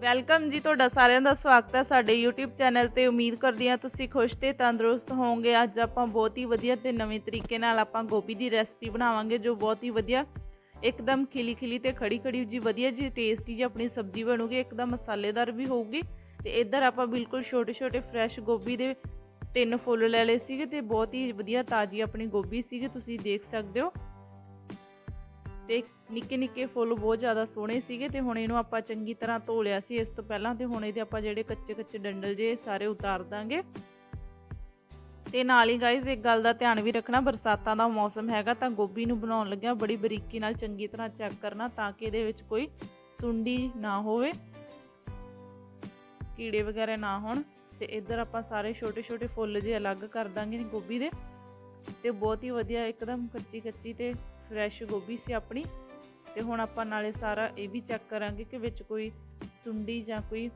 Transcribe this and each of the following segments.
Welcome ਜੀ, ਤੁਹਾਡਾ ਸਾਰਿਆਂ ਦਾ ਸਵਾਗਤ ਹੈ ਸਾਡੇ YouTube ਚੈਨਲ ਤੇ। ਉਮੀਦ ਕਰਦੀ ਹਾਂ ਤੁਸੀਂ ਖੁਸ਼ ਤੇ ਤੰਦਰੁਸਤ ਹੋਵੋਗੇ। ਅੱਜ ਆਪਾਂ ਬਹੁਤ ਹੀ ਵਧੀਆ ਤੇ ਨਵੇਂ ਤਰੀਕੇ ਨਾਲ ਆਪਾਂ ਗੋਭੀ ਦੀ ਰੈਸਪੀ ਬਣਾਵਾਂਗੇ, ਜੋ ਬਹੁਤ ਹੀ ਵਧੀਆ, ਇੱਕਦਮ ਖਿਲੀ ਖਿਲੀ ਤੇ ਖੜੀ ਖੜੀ ਜੀ, ਵਧੀਆ ਜੀ, ਟੇਸਟੀ ਜੀ ਆਪਣੀ ਸਬਜ਼ੀ ਬਣੂਗੀ। ਇੱਕਦਮ ਮਸਾਲੇਦਾਰ ਵੀ ਹੋਊਗੀ। ਤੇ ਇੱਧਰ ਆਪਾਂ ਬਿਲਕੁਲ ਛੋਟੇ ਛੋਟੇ ਫਰੈਸ਼ ਗੋਭੀ ਦੇ ਤਿੰਨ ਫੁੱਲ ਲੈ ਲਏ ਸੀਗੇ ਤੇ ਬਹੁਤ ਹੀ ਵਧੀਆ ਤਾਜ਼ੀ ਆਪਣੀ ਗੋਭੀ ਸੀਗੀ, ਤੁਸੀਂ ਦੇਖ ਸਕਦੇ ਹੋ। ਤੇ ਨਿੱਕੇ ਨਿੱਕੇ ਫੁੱਲ ਬਹੁਤ ਜ਼ਿਆਦਾ ਸੋਹਣੇ ਸੀਗੇ ਤੇ ਹੁਣ ਇਹਨੂੰ ਆਪਾਂ ਚੰਗੀ ਤਰ੍ਹਾਂ ਧੋ ਲਿਆ ਸੀ। ਇਸ ਤੋਂ ਪਹਿਲਾਂ ਤੇ ਹੁਣ ਇਹਦੇ ਆਪਾਂ ਜਿਹੜੇ ਕੱਚੇ ਕੱਚੇ ਡੰਡਲ ਜੇ ਸਾਰੇ ਉਤਾਰ ਦਾਂਗੇ। ਤੇ ਨਾਲ ਹੀ ਗਾਇਜ਼ ਇੱਕ ਗੱਲ ਦਾ ਧਿਆਨ ਵੀ ਰੱਖਣਾ, ਬਰਸਾਤਾਂ ਦਾ ਮੌਸਮ ਹੈਗਾ ਤਾਂ ਗੋਭੀ ਨੂੰ ਬਣਾਉਣ ਲੱਗਿਆ ਬੜੀ ਬਰੀਕੀ ਨਾਲ ਚੰਗੀ ਤਰ੍ਹਾਂ ਚੈੱਕ ਕਰਨਾ ਤਾਂ ਕਿ ਇਹਦੇ ਵਿੱਚ ਕੋਈ ਸੁੰਡੀ ਨਾ ਹੋਵੇ, ਕੀੜੇ ਵਗੈਰਾ ਨਾ ਹੋਣ। ਤੇ ਇੱਧਰ ਆਪਾਂ ਸਾਰੇ ਛੋਟੇ ਛੋਟੇ ਫੁੱਲ ਜੇ ਅਲੱਗ ਕਰ ਦਾਂਗੇ ਗੋਭੀ ਦੇ। ਤੇ ਬਹੁਤ ਹੀ ਵਧੀਆ, ਇੱਕਦਮ ਕੱਚੀ ਕੱਚੀ ਤੇ ਫਰੈਸ਼ ਗੋਭੀ ਸੀ ਆਪਣੀ। ਤੇ ਹੁਣ ਆਪਾਂ ਨਾਲੇ ਸਾਰਾ ਇਹ ਵੀ ਚੈੱਕ ਕਰਾਂਗੇ ਕਿ ਵਿੱਚ ਕੋਈ ਸੁੰਡੀ ਜਾਂ ਕੋਈ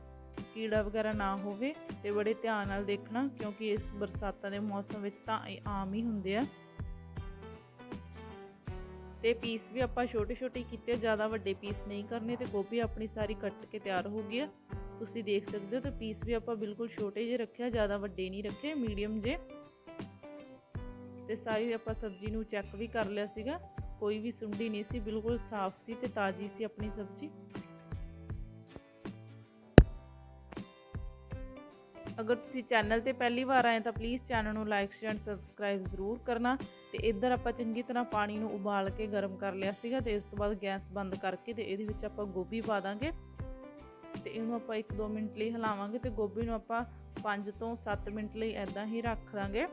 ਕੀੜਾ ਵਗੈਰਾ ਨਾ ਹੋਵੇ ਤੇ ਬੜੇ ਧਿਆਨ ਨਾਲ ਦੇਖਣਾ, ਕਿਉਂਕਿ ਇਸ ਬਰਸਾਤਾਂ ਦੇ ਮੌਸਮ ਵਿੱਚ ਤਾਂ ਇਹ ਆਮ ਹੀ ਹੁੰਦੇ ਆ। ਤੇ ਪੀਸ ਵੀ ਆਪਾਂ ਛੋਟੇ ਛੋਟੇ ਕੀਤੇ, ਜ਼ਿਆਦਾ ਵੱਡੇ ਪੀਸ ਨਹੀਂ ਕਰਨੇ ਤੇ ਗੋਭੀ ਆਪਣੀ ਸਾਰੀ ਕੱਟ ਕੇ ਤਿਆਰ ਹੋ ਗਈ ਆ। ਤੁਸੀਂ ਦੇਖ ਸਕਦੇ ਹੋ ਤੇ ਪੀਸ ਵੀ ਆਪਾਂ ਬਿਲਕੁਲ ਛੋਟੇ ਜਿਹੇ ਰੱਖਿਆ, ਜ਼ਿਆਦਾ ਵੱਡੇ ਨਹੀਂ ਰੱਖੇ ਮੀਡੀਅਮ ਜੇ ਤੇ ਸਾਰੀ ਆਪਾਂ ਸਬਜ਼ੀ ਨੂੰ ਚੈੱਕ ਵੀ ਕਰ ਲਿਆ ਸੀਗਾ। ਕੋਈ ਵੀ ਸੁੰਡੀ ਨਹੀਂ ਸੀ, ਬਿਲਕੁਲ ਸਾਫ਼ ਸੀ ਤੇ ਤਾਜ਼ੀ ਸੀ ਆਪਣੀ ਸਬਜ਼ੀ। ਅਗਰ ਤੁਸੀਂ ਚੈਨਲ ਤੇ ਪਹਿਲੀ ਵਾਰ ਆਏ ਤਾਂ ਪਲੀਜ਼ ਚੈਨਲ ਨੂੰ ਲਾਈਕ ਸ਼ੇਅਰ ਐਂਡ ਸਬਸਕ੍ਰਾਈਬ ਜ਼ਰੂਰ ਕਰਨਾ। ਤੇ ਇੱਧਰ ਆਪਾਂ ਚੰਗੀ ਤਰ੍ਹਾਂ ਪਾਣੀ ਨੂੰ ਉਬਾਲ ਕੇ ਗਰਮ ਕਰ ਲਿਆ ਸੀਗਾ ਤੇ ਇਸ ਤੋਂ ਬਾਅਦ ਗੈਸ ਬੰਦ ਕਰਕੇ ਤੇ ਇਹਦੇ ਵਿੱਚ ਆਪਾਂ ਗੋਭੀ ਪਾ ਦਾਂਗੇ। ਤੇ ਇਹਨੂੰ ਆਪਾਂ 1-2 ਮਿੰਟ ਲਈ ਹਿਲਾਵਾਂਗੇ ਤੇ ਗੋਭੀ ਨੂੰ ਆਪਾਂ 5 ਤੋਂ 7 ਮਿੰਟ ਲਈ ਐਦਾਂ ਹੀ ਰੱਖ ਦਾਂਗੇ।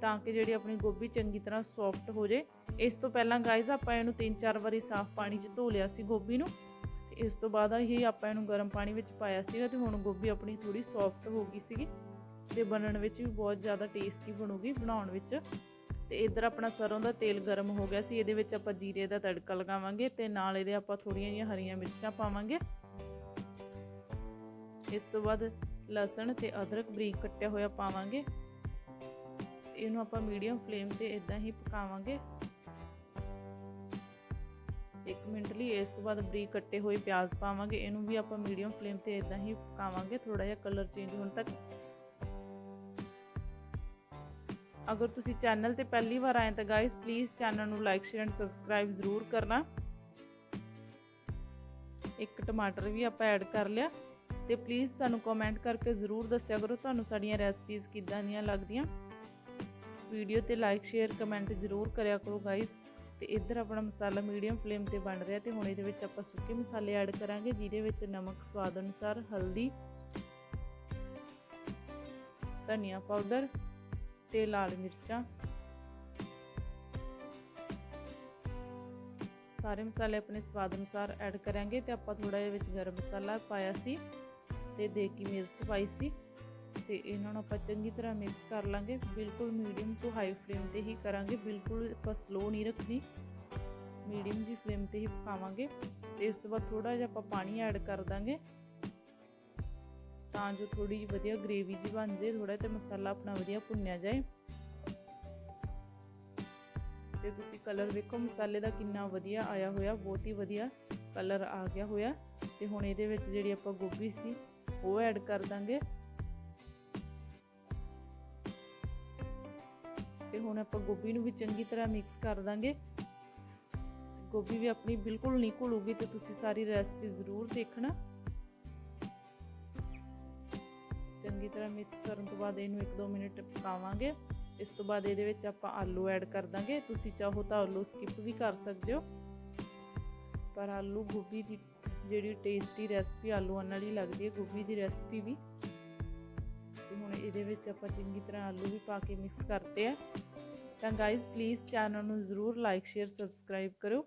ਤਾਂ ਕਿ ਜਿਹੜੀ ਆਪਣੀ ਗੋਭੀ ਚੰਗੀ ਤਰ੍ਹਾਂ ਸੌਫਟ ਹੋ ਜੇ। ਇਸ ਤੋਂ ਪਹਿਲਾਂ ਗਾਇਜ਼ ਆਪਾਂ ਇਹਨੂੰ 3-4 ਵਾਰੀ ਸਾਫ਼ ਪਾਣੀ 'ਚ ਧੋ ਲਿਆ ਸੀ ਗੋਭੀ ਨੂੰ। ਤੇ ਇਸ ਤੋਂ ਬਾਅਦ ਇਹ ਆਪਾਂ ਇਹਨੂੰ ਗਰਮ ਪਾਣੀ ਵਿੱਚ ਪਾਇਆ ਸੀਗਾ ਤੇ ਹੁਣ ਗੋਭੀ ਆਪਣੀ ਥੋੜੀ ਸੌਫਟ ਹੋ ਗਈ ਸੀਗੀ। ਤੇ ਬਣਨ ਵਿੱਚ ਵੀ ਬਹੁਤ ਜ਼ਿਆਦਾ ਟੇਸਟੀ ਬਣੂਗੀ ਬਣਾਉਣ ਵਿੱਚ। ਤੇ ਇੱਧਰ ਆਪਣਾ ਸਰੋਂ ਦਾ ਤੇਲ ਗਰਮ ਹੋ ਗਿਆ ਸੀ, ਇਹਦੇ ਵਿੱਚ ਆਪਾਂ ਜੀਰੇ ਦਾ ਤੜਕਾ ਲਗਾਵਾਂਗੇ ਤੇ ਨਾਲ ਇਹਦੇ ਆਪਾਂ ਥੋੜੀਆਂ ਜਿਹੀਆਂ ਹਰੀਆਂ ਮਿਰਚਾਂ ਪਾਵਾਂਗੇ। ਇਸ ਤੋਂ ਬਾਅਦ ਲਸਣ ਤੇ ਅਦਰਕ ਬਰੀਕ ਕੱਟਿਆ ਹੋਇਆ ਪਾਵਾਂਗੇ। ਇਹਨੂੰ ਆਪਾਂ ਮੀਡੀਅਮ ਫਲੇਮ ਤੇ ਇਦਾਂ ਹੀ ਪਕਾਵਾਂਗੇ। 1 ਮਿੰਟ ਲਈ ਇਸ ਤੋਂ ਬਾਅਦ ਬਰੀਕ ਕੱਟੇ ਹੋਏ ਪਿਆਜ਼ ਪਾਵਾਂਗੇ। ਇਹਨੂੰ ਵੀ ਆਪਾਂ ਮੀਡੀਅਮ ਫਲੇਮ ਤੇ ਇਦਾਂ ਹੀ ਪਕਾਵਾਂਗੇ। ਥੋੜਾ ਜਿਹਾ ਕਲਰ ਚੇਂਜ ਹੋਣ ਤੱਕ। ਅਗਰ ਤੁਸੀਂ ਚੈਨਲ ਤੇ ਪਹਿਲੀ ਵਾਰ ਆਏ ਤਾਂ ਗਾਇਸ ਪਲੀਜ਼ ਚੈਨਲ ਨੂੰ ਲਾਈਕ ਸ਼ੇਅਰ ਐਂਡ ਸਬਸਕ੍ਰਾਈਬ ਜ਼ਰੂਰ ਕਰਨਾ। ਇੱਕ ਟਮਾਟਰ ਵੀ ਆਪਾਂ ਐਡ ਕਰ ਲਿਆ। ਤੇ ਪਲੀਜ਼ ਸਾਨੂੰ ਕਮੈਂਟ ਕਰਕੇ ਜ਼ਰੂਰ ਦੱਸਿਆ ਕਰੋ, ਤੁਹਾਨੂੰ ਸਾਡੀਆਂ ਰੈਸਪੀਜ਼ ਕਿੱਦਾਂ ਦੀਆਂ ਲੱਗਦੀਆਂ। ਵੀਡੀਓ ਤੇ ਲਾਈਕ ਸ਼ੇਅਰ ਕਮੈਂਟ ਜ਼ਰੂਰ ਕਰਿਆ ਕਰੋ ਗਾਇਸ ਤੇ ਇੱਧਰ ਆਪਣਾ ਮਸਾਲਾ ਮੀਡੀਅਮ ਫਲੇਮ ਤੇ ਬਣ ਰਿਹਾ ਤੇ ਹੁਣ ਇਹਦੇ ਵਿੱਚ ਆਪਾਂ ਸੁੱਕੇ ਮਸਾਲੇ ਐਡ ਕਰਾਂਗੇ, ਜਿਹਦੇ ਵਿੱਚ ਨਮਕ ਸਵਾਦ ਅਨੁਸਾਰ ਹਲਦੀ, ਧਨੀਆ ਪਾਊਡਰ ਤੇ ਲਾਲ ਮਿਰਚਾਂ। ਸਾਰੇ ਮਸਾਲੇ ਆਪਣੇ ਸਵਾਦ ਅਨੁਸਾਰ ਐਡ ਕਰਾਂਗੇ ਤੇ ਆਪਾਂ ਥੋੜਾ ਜਿਹਾ ਵਿੱਚ ਗਰਮ ਮਸਾਲਾ ਪਾਇਆ ਸੀ ਤੇ ਦੇਗੀ ਮਿਰਚ ਪਾਈ ਸੀ। ਤੇ ਇਹਨਾਂ ਨੂੰ ਆਪਾਂ ਚੰਗੀ ਤਰ੍ਹਾਂ ਮਿਕਸ ਕਰ ਲਾਂਗੇ। ਬਿਲਕੁਲ ਮੀਡੀਅਮ ਤੋਂ ਹਾਈ ਫਲੇਮ ਤੇ ਹੀ ਕਰਾਂਗੇ। ਬਿਲਕੁਲ ਆਪਾਂ ਸਲੋ ਨਹੀਂ ਰੱਖਣੀ। ਮੀਡੀਅਮ ਜੀ ਫਲੇਮ ਤੇ ਹੀ ਪਕਾਵਾਂਗੇ ਤੇ ਇਸ ਤੋਂ ਬਾਅਦ ਥੋੜਾ ਜਿਹਾ ਆਪਾਂ ਪਾਣੀ ਐਡ ਕਰ ਦਾਂਗੇ। ਤਾਂ ਜੋ ਥੋੜੀ ਜਿਹੀ ਵਧੀਆ ਗ੍ਰੇਵੀ ਜੀ ਬਣ ਜੇ ਥੋੜਾ ਤੇ ਮਸਾਲਾ ਆਪਣਾ ਵਧੀਆ ਭੁੰਨਿਆ ਜਾਏ। ਤੇ ਤੁਸੀਂ ਕਲਰ ਵੇਖੋ, ਮਸਾਲੇ ਦਾ ਕਿੰਨਾ ਵਧੀਆ ਆਇਆ ਹੋਇਆ, ਬਹੁਤ ਹੀ ਵਧੀਆ ਕਲਰ ਆ ਗਿਆ ਹੋਇਆ। ਤੇ ਹੁਣ ਇਹਦੇ ਵਿੱਚ ਜਿਹੜੀ ਆਪਾਂ ਗੋਭੀ ਸੀ, ਉਹ ਐਡ ਕਰ ਦਾਂਗੇ। ਤੇ ਹੁਣ ਆਪਾਂ ਗੋਭੀ ਨੂੰ ਵੀ ਚੰਗੀ ਤਰ੍ਹਾਂ ਮਿਕਸ ਕਰ ਦਾਂਗੇ। ਗੋਭੀ ਵੀ ਆਪਣੀ ਬਿਲਕੁਲ ਨਹੀਂ ਘੁਲੂਗੀ ਤੇ ਤੁਸੀਂ ਸਾਰੀ ਰੈਸਪੀ ਜ਼ਰੂਰ ਦੇਖਣਾ। ਚੰਗੀ ਤਰ੍ਹਾਂ ਮਿਕਸ ਕਰਨ ਤੋਂ ਬਾਅਦ ਇਹਨੂੰ 1-2 ਮਿੰਟ ਪਕਾਵਾਂਗੇ। ਇਸ ਤੋਂ ਬਾਅਦ ਇਹਦੇ ਵਿੱਚ ਆਪਾਂ ਆਲੂ ਐਡ ਕਰ ਦਾਂਗੇ। ਤੁਸੀਂ ਚਾਹੋ ਤਾਂ ਆਲੂ ਸਕਿਪ ਵੀ ਕਰ ਸਕਦੇ ਹੋ। ਪਰ ਆਲੂ ਗੋਭੀ ਦੀ ਜਿਹੜੀ ਟੇਸਟੀ ਰੈਸਪੀ ਆਲੂਆਂ ਨਾਲ ਹੀ ਲੱਗਦੀ ਹੈ, ਗੋਭੀ ਦੀ ਰੈਸਪੀ ਵੀ। ਹੁਣ ਇਹਦੇ ਵਿੱਚ ਆਪਾਂ ਚੰਗੀ ਤਰ੍ਹਾਂ ਆਲੂ ਵੀ ਪਾ ਕੇ ਮਿਕਸ ਕਰਤੇ ਆ। ਤਾਂ ਗਾਇਜ਼ ਪਲੀਜ਼ ਚੈਨਲ ਨੂੰ ਜ਼ਰੂਰ ਲਾਈਕ ਸ਼ੇਅਰ ਸਬਸਕ੍ਰਾਈਬ ਕਰੋ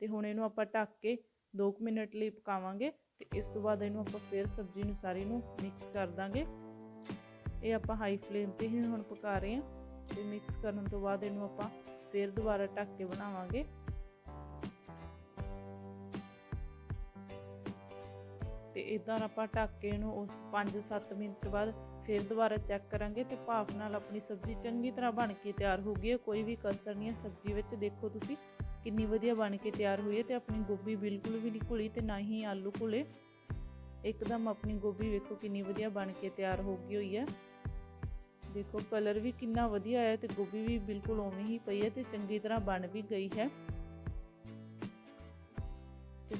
ਤੇ ਹੁਣ ਇਹਨੂੰ ਆਪਾਂ ਢੱਕ ਕੇ 2 ਮਿੰਟ ਲਈ ਪਕਾਵਾਂਗੇ ਤੇ ਇਸ ਤੋਂ ਬਾਅਦ ਇਹਨੂੰ ਆਪਾਂ ਫੇਰ ਸਬਜ਼ੀ ਨੂੰ ਸਾਰੀ ਨੂੰ ਮਿਕਸ ਕਰ ਦਾਂਗੇ। ਇਹ ਆਪਾਂ ਹਾਈ ਫਲੇਮ ਤੇ ਹੀ ਹੁਣ ਪਕਾ ਰਹੇ ਹਾਂ ਤੇ ਮਿਕਸ ਕਰਨ ਤੋਂ ਬਾਅਦ ਇਹਨੂੰ ਆਪਾਂ ਫੇਰ ਦੁਬਾਰਾ ਢੱਕ ਕੇ ਬਣਾਵਾਂਗੇ। ਤੇ ਇਦਾਂ ਆਪਾਂ ਢੱਕ ਕੇ ਇਹਨੂੰ ਉਸ 5-7 ਮਿੰਟ ਬਾਅਦ ਫਿਰ ਦੁਬਾਰਾ ਚੈੱਕ ਕਰਾਂਗੇ ਤੇ ਭਾਫ ਨਾਲ ਆਪਣੀ ਸਬਜ਼ੀ ਚੰਗੀ ਤਰ੍ਹਾਂ ਬਣ ਕੇ ਤਿਆਰ ਹੋ ਗਈ ਹੈ। ਕੋਈ ਵੀ ਕਸਰ ਨਹੀਂ ਹੈ। ਸਬਜ਼ੀ ਵਿੱਚ ਦੇਖੋ ਤੁਸੀਂ ਕਿੰਨੀ ਵਧੀਆ ਬਣ ਕੇ ਤਿਆਰ ਹੋਈ ਹੈ ਤੇ ਆਪਣੀ ਗੋਭੀ ਬਿਲਕੁਲ ਵੀ ਨਹੀਂ ਘੁਲੀ ਤੇ ਨਾ ਹੀ ਆਲੂ ਘੁਲੇ। ਇੱਕਦਮ ਆਪਣੀ ਗੋਭੀ ਵੇਖੋ ਕਿੰਨੀ ਵਧੀਆ ਬਣ ਕੇ ਤਿਆਰ ਹੋ ਗਈ ਹੋਈ ਹੈ। ਦੇਖੋ ਕਲਰ ਵੀ ਕਿੰਨਾ ਵਧੀਆ ਹੈ ਤੇ ਗੋਭੀ ਵੀ ਬਿਲਕੁਲ ਉਵੇਂ ਹੀ ਪਈ ਹੈ ਤੇ ਚੰਗੀ ਤਰ੍ਹਾਂ ਬਣ ਵੀ ਗਈ ਹੈ।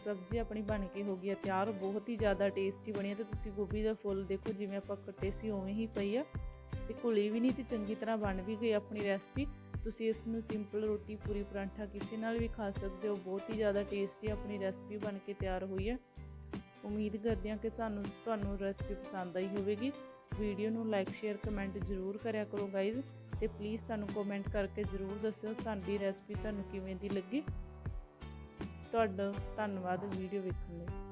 ਸਬਜ਼ੀ ਆਪਣੀ ਬਣ ਕੇ ਹੋ ਗਈ ਹੈ ਤਿਆਰ ਬਹੁਤ ਹੀ ਜ਼ਿਆਦਾ ਟੇਸਟੀ ਬਣੀ ਹੈ ਤੇ ਤੁਸੀਂ ਗੋਭੀ ਦਾ ਫੁੱਲ ਦੇਖੋ ਜਿਵੇਂ ਆਪਾਂ ਕੱਟੇ ਸੀ ਉਵੇਂ ਹੀ ਪਈ ਆ। ਤੇ ਘੁਲੀ ਵੀ ਨਹੀਂ ਤੇ ਚੰਗੀ ਤਰ੍ਹਾਂ ਬਣ ਵੀ ਗਈ ਆਪਣੀ ਰੈਸਪੀ ਤੁਸੀਂ ਇਸ ਨੂੰ ਸਿੰਪਲ ਰੋਟੀ, ਪੂਰੀ ਪਰਾਂਠਾ ਕਿਸੇ ਨਾਲ ਵੀ ਖਾ ਸਕਦੇ ਹੋ। ਬਹੁਤ ਹੀ ਜ਼ਿਆਦਾ ਟੇਸਟੀ ਆਪਣੀ ਰੈਸਪੀ ਬਣ ਕੇ ਤਿਆਰ ਹੋਈ ਹੈ। ਉਮੀਦ ਕਰਦੇ ਹਾਂ ਕਿ ਸਾਨੂੰ, ਤੁਹਾਨੂੰ ਰੈਸਪੀ ਪਸੰਦ ਆਈ ਹੋਵੇਗੀ। ਵੀਡੀਓ ਨੂੰ ਲਾਈਕ ਸ਼ੇਅਰ ਕਮੈਂਟ ਜ਼ਰੂਰ ਕਰਿਆ ਕਰੋ ਗਾਇਜ਼ ਤੇ ਪਲੀਜ਼ ਸਾਨੂੰ ਕਮੈਂਟ ਕਰਕੇ ਜ਼ਰੂਰ ਦੱਸਿਓ, ਸਾਡੀ ਰੈਸਪੀ ਤੁਹਾਨੂੰ ਕਿਵੇਂ ਦੀ ਲੱਗੀ। ਤੁਹਾਡਾ ਧੰਨਵਾਦ ਵੀਡੀਓ ਵੇਖਣ ਲਈ।